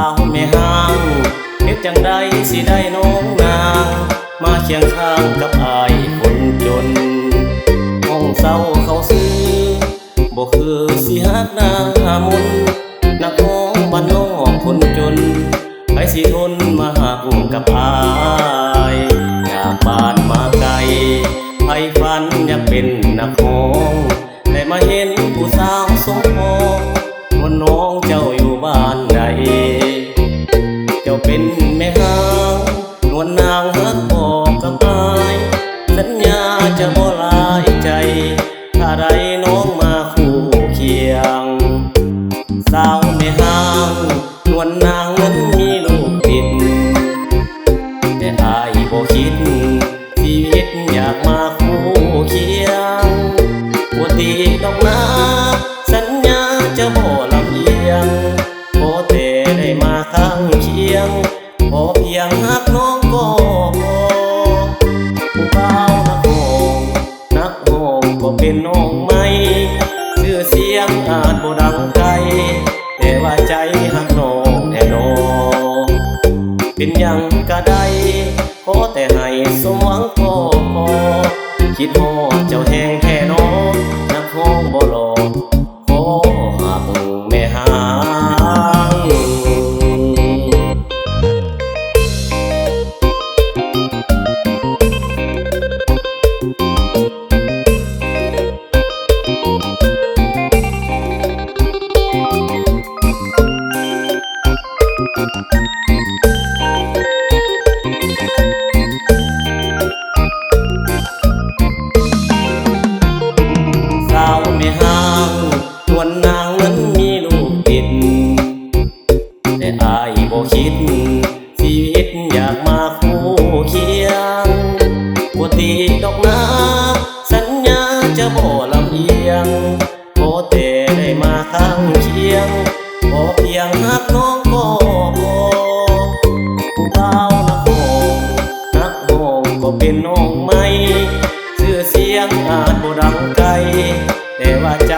าวไม่ห่างเฮ็ดจังใดสิได้น้องนาง มาเคียงข้างกับอายคนจน ห้องเศร้าเขาซื้อบอกคือสิฮักหน้ามุนนักห้งบ้านนอกคนจนไปสิทนมาหากุ้มกับอายอยากบานมาไกลใอ้ฝันอยากเป็นนักห้ง สัญญาจะบ่ลายใจ ถ้าไรน้องมาคู่เคียง สาวแม่ห้างนวลนางนั้นมีลูกติดแต่อายบ่คิด ชีวิตอยากมาคู่เคียงปกติดอกนาสัญญาจะบ่ลำเอียงขอแต่ได้มาข้างเคียง ขอเพียงหักน้องก็พอ เป็นน้องไม่ชื่อเสียงอาจบ่ดังไกลแต่ว่าใจหักน้องแน่นอนเป็นยังก็ได้ขอแต่ให้สมหวังพอพอคิดฮอดเจ้าแหงแค่น้องนักห้องบ่หลอก ปกติดอกนาสัญญาจะบ่ลำเอียงขอแต่ได้มาข้างเคียงขอเพียงหักน้องก็พอผู้บ่าวนักห้องนักหองก็เป็นน้องไม่ชื่อเสียงอาจบ่ดังไกลแต่ว่าใจ